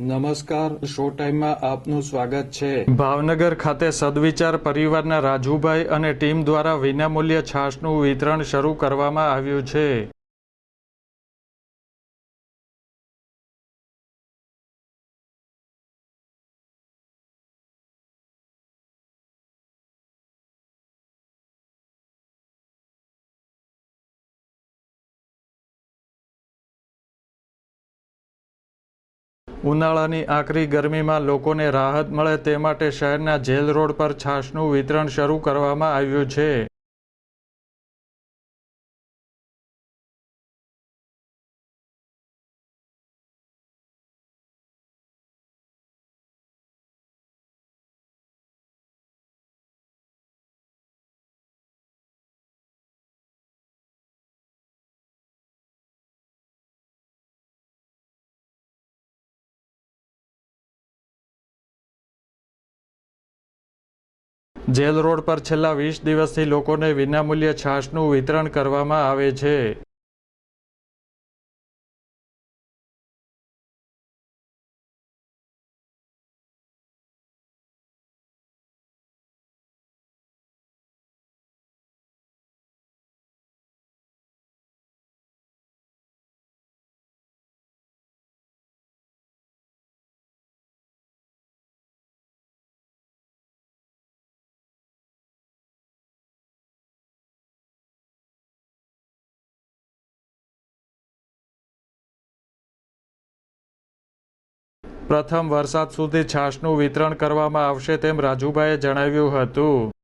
નમસ્કાર, શો ટાઈમમાં આપનું સ્વાગત છે. ભાવનગર ખાતે સદવિચાર પરિવારના રાજુભાઈ અને ટીમ દ્વારા વિનામૂલ્ય છાશનું વિતરણ શરૂ કરવામાં આવ્યું છે. ઉનાળાની આકરી ગરમીમાં લોકોને રાહત મળે તે માટે શહેરના જેલ રોડ પર છાશનું વિતરણ શરૂ કરવામાં આવ્યું છે. જેલ રોડ પર છેલ્લા વીસ દિવસથી લોકોને વિનામૂલ્ય છાશનું વિતરણ કરવામાં આવે છે. પ્રથમ વરસાદ સુધી છાશનું વિતરણ કરવામાં આવશે તેમ રાજુભાઈએ જણાવ્યું હતું.